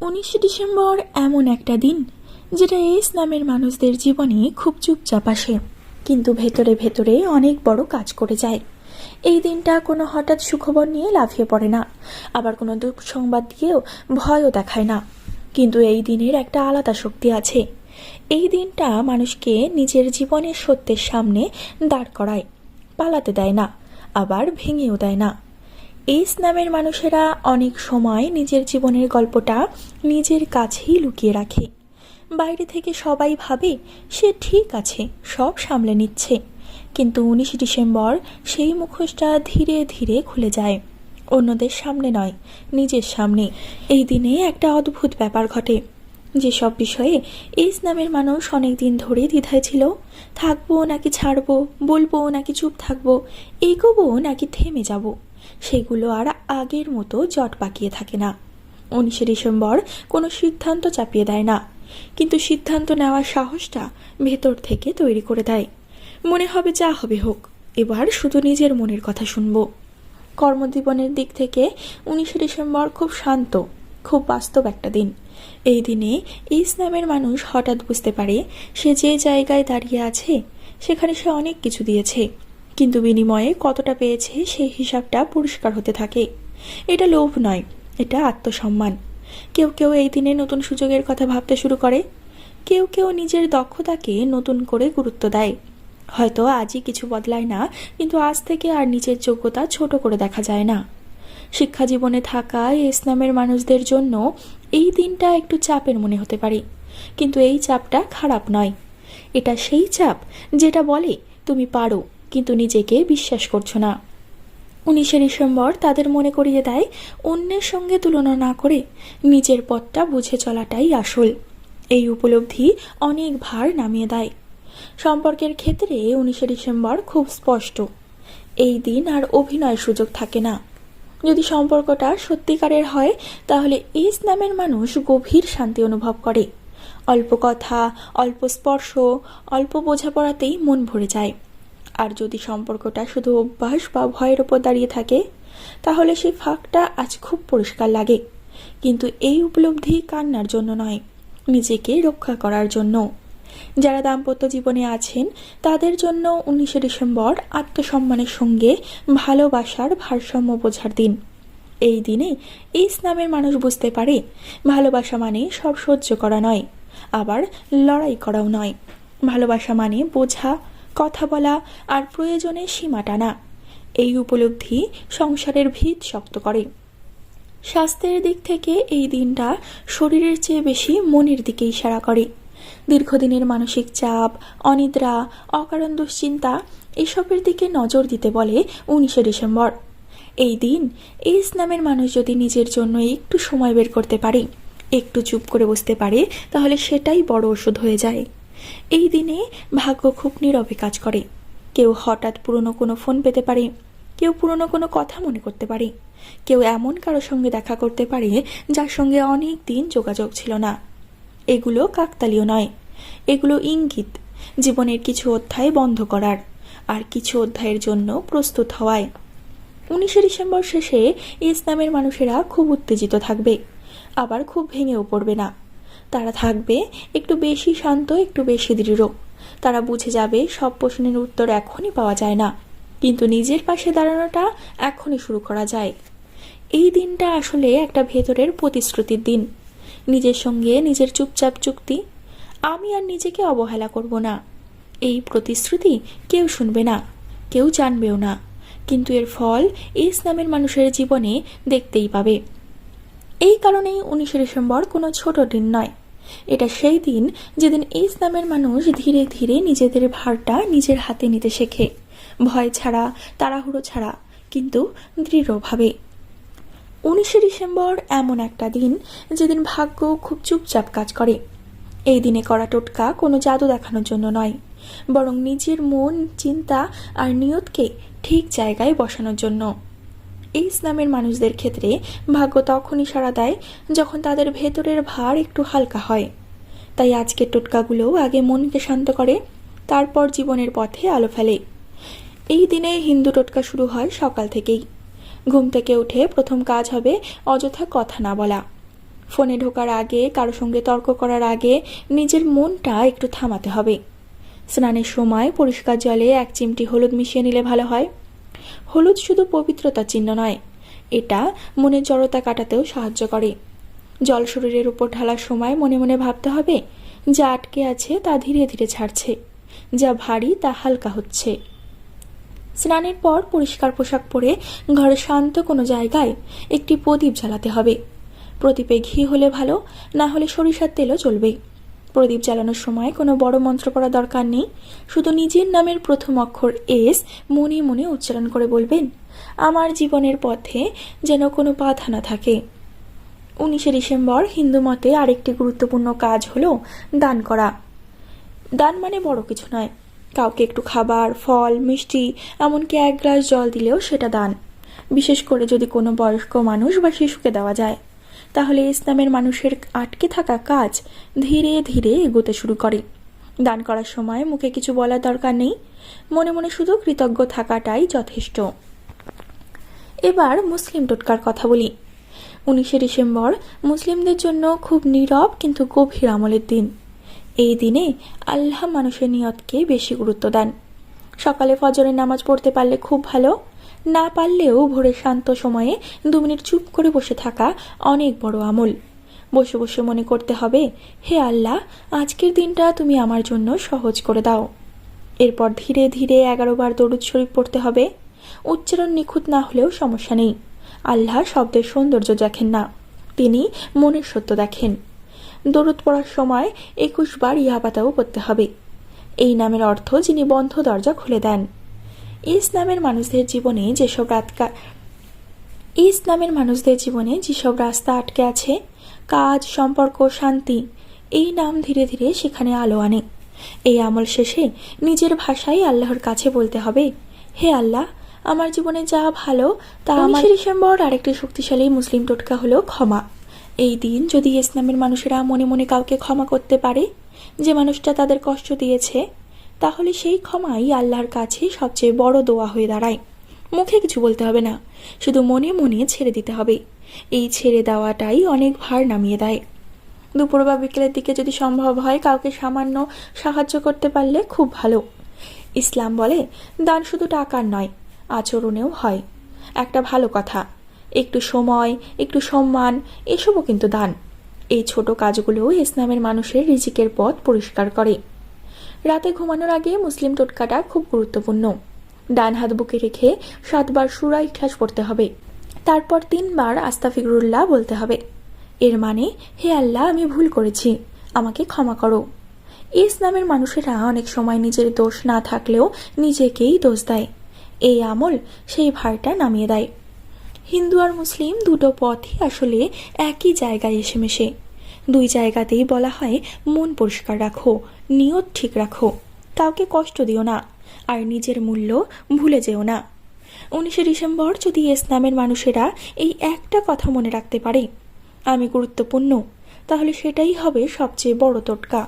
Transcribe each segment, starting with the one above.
উনিশে ডিসেম্বর এমন একটা দিন, যেটা এস নামের মানুষদের জীবনে খুব চুপচাপ আসে, কিন্তু ভেতরে ভেতরে অনেক বড় কাজ করে যায়। এই দিনটা কোনো হঠাৎ সুখবর নিয়ে লাফিয়ে পড়ে না, আবার কোনো দুঃখ সংবাদ দিয়েও ভয়ও দেখায় না। কিন্তু এই দিনের একটা আলাদা শক্তি আছে। এই দিনটা মানুষকে নিজের জীবনের সত্যের সামনে দাঁড় করায়, পালাতে দেয় না, আবার ভেঙেও দেয় না। এইস নামের মানুষেরা অনেক সময় নিজের জীবনের গল্পটা নিজের কাছেই লুকিয়ে রাখে। বাইরে থেকে সবাই ভাবে সে ঠিক আছে, সব সামলে নিচ্ছে। কিন্তু উনিশে ডিসেম্বর সেই মুখোশটা ধীরে ধীরে খুলে যায়। অন্যদের সামনে নয়, নিজের সামনে। এই দিনে একটা অদ্ভুত ব্যাপার ঘটে। যেসব বিষয়ে এইস নামের মানুষ অনেক দিন ধরে দ্বিধায় ছিল, থাকব নাকি ছাড়বো, বলব নাকি চুপ থাকব, এগোবো নাকি থেমে যাব। সেগুলো আর আগের মতো জট পাকিয়ে থাকে না। উনিশে ডিসেম্বর কোনো সিদ্ধান্ত চাপিয়ে দেয় না। কিন্তু সিদ্ধান্ত নেওয়ার সাহসটা ভেতর থেকে তৈরি করে দেয়। মনে হবে যা হবে হোক, এবার শুধু নিজের মনের কথা শুনব। কর্মজীবনের দিক থেকে উনিশে ডিসেম্বর খুব শান্ত, খুব বাস্তব একটা দিন। এই দিনে ইস নামের মানুষ হঠাৎ বুঝতে পারে সে যে জায়গায় দাঁড়িয়ে আছে, সেখানে সে অনেক কিছু দিয়েছে। কিন্তু বিনিময়ে কতটা পেয়েছে সেই হিসাবটা পরিষ্কার হতে থাকে। এটা লোভ নয়, এটা আত্মসম্মান। কেউ কেউ এই দিনে নতুন সুযোগের কথা ভাবতে শুরু করে। কেউ কেউ নিজের দক্ষতাকে নতুন করে গুরুত্ব দেয়। হয়তো আজই কিছু বদলায় না, কিন্তু আজ থেকে আর নিজের যোগ্যতা ছোট করে দেখা যায় না। শিক্ষা জীবনে থাকা ইসলামের মানুষদের জন্য এই দিনটা একটু চাপের মনে হতে পারে। কিন্তু এই চাপটা খারাপ নয়। এটা সেই চাপ যেটা বলে, তুমি পারো। কিন্তু নিজেকে বিশ্বাস করছ না। উনিশে ডিসেম্বর তাদের মনে করিয়ে দেয়, অন্যের সঙ্গে তুলনা না করে নিজের পথটা বুঝে চলাটাই আসল। এই উপলব্ধি অনেক ভার নামিয়ে দেয়। সম্পর্কের ক্ষেত্রে উনিশে ডিসেম্বর খুব স্পষ্ট। এই দিন আর অভিনয় সুযোগ থাকে না। যদি সম্পর্কটা সত্যিকারের হয়, তাহলে ইস নামের মানুষ গভীর শান্তি অনুভব করে। অল্প কথা, অল্প স্পর্শ, অল্প বোঝাপড়াতেই মন ভরে যায়। আর যদি সম্পর্কটা শুধু অভ্যাস বা ভয়ের ওপর দাঁড়িয়ে থাকে, তাহলে সেই ফাঁকটা আজ খুব পরিষ্কার লাগে। কিন্তু এই উপলব্ধি কান্নার জন্য নয়, নিজেকে রক্ষা করার জন্য। যারা দাম্পত্য জীবনে আছেন, তাদের জন্য উনিশে ডিসেম্বর আত্মসম্মানের সঙ্গে ভালোবাসার ভারসাম্য বোঝার দিন। এই দিনে এই ইসলামের মানুষ বুঝতে পারে, ভালোবাসা মানে সব সহ্য করা নয়, আবার লড়াই করাও নয়। ভালোবাসা মানে বোঝা কথা বলা আর প্রয়োজনে সীমা টানা। এই উপলব্ধি সংসারের ভিত শক্ত করে। স্বাস্থ্যের দিক থেকে এই দিনটা শরীরের চেয়ে বেশি মনের দিকে ইশারা করে। দীর্ঘদিনের মানসিক চাপ, অনিদ্রা, অকারণ দুশ্চিন্তা এসবের দিকে নজর দিতে বলে উনিশে ডিসেম্বর। এই দিন এই ইসলামের মানুষ যদি নিজের জন্য একটু সময় বের করতে পারে, একটু চুপ করে বসতে পারে, তাহলে সেটাই বড় ওষুধ হয়ে যায়। এই দিনে ভাগ্য খুব নীরবে কাজ করে। কেউ হঠাৎ পুরনো কোনো ফোন পেতে পারে, কেউ পুরনো কোনো কথা মনে করতে পারে, কেউ এমন কারোর সঙ্গে দেখা করতে পারে যার সঙ্গে অনেক দিন যোগাযোগ ছিল না। এগুলো কাকতালীয় নয়, এগুলো ইঙ্গিত, জীবনের কিছু অধ্যায় বন্ধ করার, আর কিছু অধ্যায়ের জন্য প্রস্তুত হওয়ায়। উনিশে ডিসেম্বর শেষে ইসলামের মানুষেরা খুব উত্তেজিত থাকবে, আবার খুব ভেঙেও পড়বে না। তারা থাকবে, একটু বেশি শান্ত, একটু বেশি দৃঢ়। তারা বুঝে যাবে, সব প্রশ্নের উত্তর এখনই পাওয়া যায় না। কিন্তু নিজের পাশে দাঁড়ানোটা এখনই শুরু করা যায়। এই দিনটা আসলে একটা ভেতরের প্রতিশ্রুতির দিন। নিজের সঙ্গে নিজের চুপচাপ চুক্তি। আমি আর নিজেকে অবহেলা করব না। এই প্রতিশ্রুতি কেউ শুনবে না, কেউ জানবেও না। কিন্তু এর ফল ইসলামের মানুষের জীবনে দেখতেই পাবে। এই কারণেই উনিশে ডিসেম্বর কোনো ছোট দিন নয়। এটা সেই দিন যেদিন ইসলামের মানুষ ধীরে ধীরে নিজেদের ভারটা নিজের হাতে নিতে শেখে। ভয় ছাড়া, তাড়াহুড়ো ছাড়া, কিন্তু দৃঢ়ভাবে। উনিশে ডিসেম্বর এমন একটা দিন যেদিন ভাগ্য খুব চুপচাপ কাজ করে। এই দিনে করা টোটকা কোনো জাদু দেখানোর জন্য নয়, বরং নিজের মন, চিন্তা আর নিয়তকে ঠিক জায়গায় বসানোর জন্য। এই ইসলামের মানুষদের ক্ষেত্রে ভাগ্য তখনই সাড়া দেয় যখন তাদের ভেতরের ভার একটু হালকা হয়। তাই আজকের টোটকাগুলোও আগে মনকে শান্ত করে, তারপর জীবনের পথে আলো ফেলে। এই দিনে হিন্দু টোটকা শুরু হয় সকাল থেকেই। ঘুম থেকে উঠে প্রথম কাজ হবে অযথা কথা না বলা। ফোনে ঢোকার আগে, কারও সঙ্গে তর্ক করার আগে নিজের মনটা একটু থামাতে হবে। স্নানের সময় পরিষ্কার জলে এক চিমটি হলুদ মিশিয়ে নিলে ভালো হয়। হলুদ শুধু পবিত্রতার চিহ্ন নয়, এটা মনের জড়তা কাটাতেও সাহায্য করে। জল শরীরের উপর ঢালার সময় মনে মনে ভাবতে হবে, যা আটকে আছে তা ধীরে ধীরে ছাড়ছে, যা ভারী তা হালকা হচ্ছে। স্নানের পর পরিষ্কার পোশাক পরে ঘরের শান্ত কোনো জায়গায় একটি প্রদীপ জ্বালাতে হবে। প্রদীপে ঘি হলে ভালো, না হলে সরিষার তেলও চলবে। প্রদীপ জ্বালানোর সময় কোনো বড় মন্ত্র করা দরকার নেই। শুধু নিজের নামের প্রথম অক্ষর এস মনে মনে উচ্চারণ করে বলবেন, আমার জীবনের পথে যেন কোনো বাধা না থাকে। উনিশে ডিসেম্বর হিন্দু মতে আরেকটি গুরুত্বপূর্ণ কাজ হলো দান করা। দান মানে বড় কিছু নয়। কাউকে একটু খাবার, ফল, মিষ্টি, এমনকি এক গ্লাস জল দিলেও সেটা দান। বিশেষ করে যদি কোনো বয়স্ক মানুষ বা শিশুকে দেওয়া যায়। তাহলে ইসলামের মানুষের আটকে থাকা কাজ ধীরে ধীরে এগোতে শুরু করে। দান করার সময় মুখে কিছু বলার দরকার নেই। মনে মনে শুধু কৃতজ্ঞ থাকাটাই যথেষ্ট। এবার মুসলিম টোটকার কথা বলি। উনিশে ডিসেম্বর মুসলিমদের জন্য খুব নীরব কিন্তু গভীর আমলের দিন। এই দিনে আল্লাহ মানুষের নিয়তকে বেশি গুরুত্ব দেন। সকালে ফজরের নামাজ পড়তে পারলে খুব ভালো। না পারলেও ভোরের শান্ত সময়ে দু মিনিট চুপ করে বসে থাকা অনেক বড় আমল। বসে বসে মনে করতে হবে, হে আল্লাহ, আজকের দিনটা তুমি আমার জন্য সহজ করে দাও। এরপর ধীরে ধীরে এগারো বার দরুদ শরীফ পড়তে হবে। উচ্চারণ নিখুঁত না হলেও সমস্যা নেই। আল্লাহ শব্দের সৌন্দর্য দেখেন না, তিনি মনের সত্য দেখেন। দরুদ পড়ার সময় একুশ বার ইহাবাতাও পড়তে হবে। এই নামের অর্থ যিনি বন্ধ দরজা খুলে দেন। ইসলামের মানুষদের জীবনে যেসব রাতকা ইসলামের মানুষদের জীবনে যেসব রাস্তা আটকে আছে কাজ সম্পর্ক শান্তি এই নাম ধীরে ধীরে সেখানে আলো আনে। এই আমল শেষে নিজের ভাষায় আল্লাহর কাছে বলতে হবে হে আল্লাহ আমার জীবনে যা ভালো তা আমার ডিসেম্বর আরেকটি শক্তিশালী মুসলিম টোটকা হলো ক্ষমা। এই দিন যদি ইসলামের মানুষেরা মনে মনে কাউকে ক্ষমা করতে পারে যে মানুষটা তাদের কষ্ট দিয়েছে তাহলে সেই ক্ষমাই আল্লাহর কাছে সবচেয়ে বড় দোয়া হয়ে দাঁড়ায়। মুখে কিছু বলতে হবে না, শুধু মনে মনে ছেড়ে দিতে হবে। এই ছেড়ে দেওয়াটাই অনেক ভার নামিয়ে দেয়। দুপুর বা বিকেলের দিকে যদি সম্ভব হয় কাউকে সামান্য সাহায্য করতে পারলে খুব ভালো। ইসলাম বলে, দান শুধু টাকার নয়, আচরণেও হয়। একটা ভালো কথা, একটু সময়, একটু সম্মান, এসবও কিন্তু দান। এই ছোট কাজগুলোও ইসলামের মানুষের রিজিকের পথ পরিষ্কার করে। রাতে ঘুমানোর আগে মুসলিম টোটকাটা খুব গুরুত্বপূর্ণ। ডান হাত বুকে রেখে সাতবার সুরা ইখলাস পড়তে হবে। তারপর তিনবার আস্তাফিরুল্লাহ বলতে হবে। এর মানে হে আল্লাহ, আমি ভুল করেছি। আমাকে ক্ষমা করো। ইসলামের মানুষেরা অনেক সময় নিজের দোষ না থাকলেও নিজেকেই দোষ দেয়। এই আমল সেই ভারটা নামিয়ে দেয়। হিন্দু আর মুসলিম দুটো পথই আসলে একই জায়গায় এসে মেশে। দুই জায়গাতেই বলা হয়, মন পরিষ্কার রাখো, নিয়ত ঠিক রাখো। কাউকে কষ্ট দিও না, আর নিজের মূল্য ভুলে যেও না। উনিশে ডিসেম্বর যদি ইসলামের মানুষেরা এই একটা কথা মনে রাখতে পারে, আমি গুরুত্বপূর্ণ তাহলে সেটাই হবে সবচেয়ে বড় টোটকা।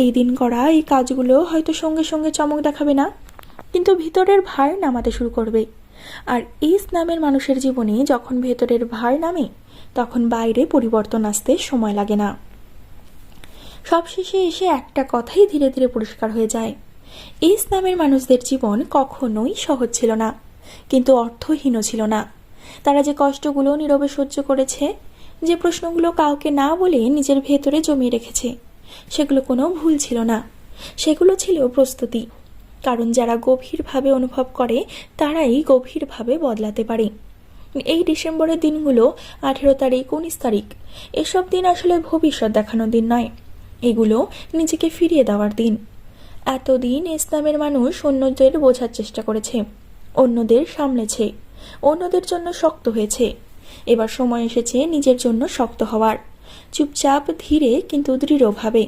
এই দিন করা এই কাজগুলো হয়তো সঙ্গে সঙ্গে চমক দেখাবে না, কিন্তু ভিতরের ভার নামাতে শুরু করবে। আর ইসলামের মানুষের জীবনে যখন ভেতরের ভার নামে, তখন বাইরে পরিবর্তন আসতে সময় লাগে না। সবশেষে এসে একটা কথাই ধীরে ধীরে পরিষ্কার হয়ে যায়। ইসলামের মানুষদের জীবন কখনোই সহজ ছিল না, কিন্তু অর্থহীন ছিল না। তারা যে কষ্টগুলো নীরবে সহ্য করেছে, যে প্রশ্নগুলো কাউকে না বলে নিজের ভেতরে জমিয়ে রেখেছে, সেগুলো কোনো ভুল ছিল না। সেগুলো ছিল প্রস্তুতি। কারণ যারা গভীরভাবে অনুভব করে, তারাই গভীরভাবে বদলাতে পারে। এই ডিসেম্বরের দিনগুলো আঠেরো তারিখ, উনিশ তারিখ। এসব দিন আসলে ভবিষ্যৎ দেখানোর দিন নয়। এগুলো নিজেকে ফিরিয়ে দেওয়ার দিন। এতদিন ইসলামের মানুষ অন্যদের বোঝার চেষ্টা করেছে, অন্যদের সামলেছে, অন্যদের জন্য শক্ত হয়েছে। এবার সময় এসেছে নিজের জন্য শক্ত হওয়ার। চুপচাপ, ধীরে, কিন্তু দৃঢ়ভাবে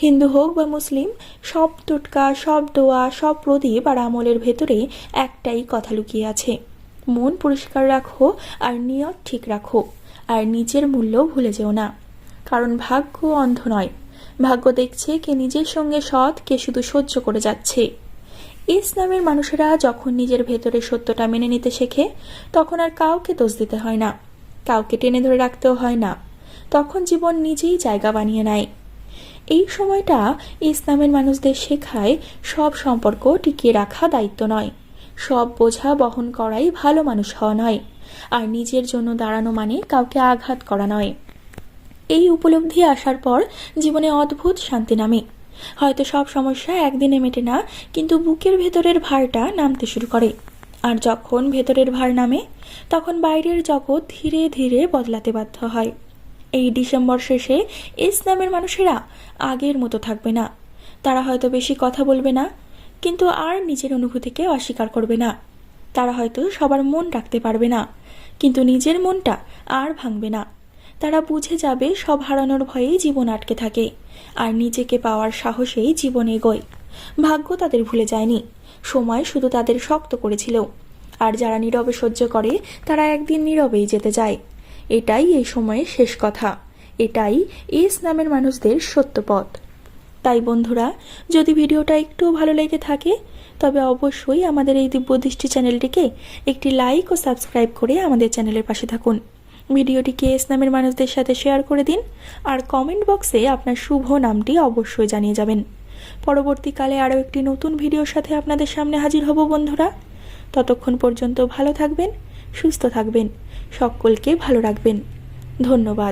হিন্দু হোক বা মুসলিম, সব টোটকা সব দোয়া, সব প্রদীপ আর আমলের ভেতরে একটাই কথা লুকিয়ে আছে। মন পরিষ্কার রাখো আর নিয়ত ঠিক রাখো, আর নিজের মূল্য ভুলে যেও না। কারণ ভাগ্য অন্ধ নয়। ভাগ্য দেখছে কে নিজের সঙ্গে সৎ, কে শুধু সহ্য করে যাচ্ছে। ইসলামের মানুষেরা যখন নিজের ভেতরে সত্যটা মেনে নিতে শেখে, তখন আর কাউকে দোষ দিতে হয় না। কাউকে টেনে ধরে রাখতেও হয় না। তখন জীবন নিজেই জায়গা বানিয়ে নেয়। এই সময়টা ইসলামের মানুষদের শেখায় সব সম্পর্ক টিকিয়ে রাখা দায়িত্ব নয়। সব বোঝা বহন করাই ভালো মানুষ হওয়া নয়। আর নিজের জন্য দাঁড়ানো মানে কাউকে আঘাত করা নয়। এই উপলব্ধি আসার পর জীবনে অদ্ভুত শান্তি নামে। হয়তো সব সমস্যা একদিনে মেটে না, কিন্তু বুকের ভেতরের ভারটা নামতে শুরু করে। আর যখন ভেতরের ভার নামে, তখন বাইরের জগৎ ধীরে ধীরে বদলাতে বাধ্য হয়। এই ডিসেম্বর শেষে ইসলামের মানুষেরা আগের মতো থাকবে না। তারা হয়তো বেশি কথা বলবে না, কিন্তু আর নিজের অনুভূতিকে অস্বীকার করবে না। তারা হয়তো সবার মন রাখতে পারবে না, কিন্তু নিজের মনটা আর ভাঙবে না। তারা বুঝে যাবে সব হারানোর ভয়েই জীবন আটকে থাকে, আর নিজেকে পাওয়ার সাহসেই জীবন এগোয়। ভাগ্য তাদের ভুলে যায়নি, সময় শুধু তাদের শক্ত করেছিল। আর যারা নীরবে সহ্য করে, তারা একদিন নীরবেই যেতে যায় এটাই এই সময়ের শেষ কথা। এটাই এস নামের মানুষদের সত্য পথ তাই বন্ধুরা, যদি ভিডিওটা একটু ভালো লেগে থাকে, তবে অবশ্যই আমাদের এই দিব্যদৃষ্টি চ্যানেলটিকে একটি লাইক ও সাবস্ক্রাইব করে আমাদের চ্যানেলের পাশে থাকুন। ভিডিওটিকে এস নামের মানুষদের সাথে শেয়ার করে দিন, আর কমেন্ট বক্সে আপনার শুভ নামটি অবশ্যই জানিয়ে যাবেন। পরবর্তীকালে আরও একটি নতুন ভিডিওর সাথে আপনাদের সামনে হাজির হব বন্ধুরা। ততক্ষণ পর্যন্ত ভালো থাকবেন সুস্থ থাকবেন। সকলকে ভালো রাখবেন। ধন্যবাদ।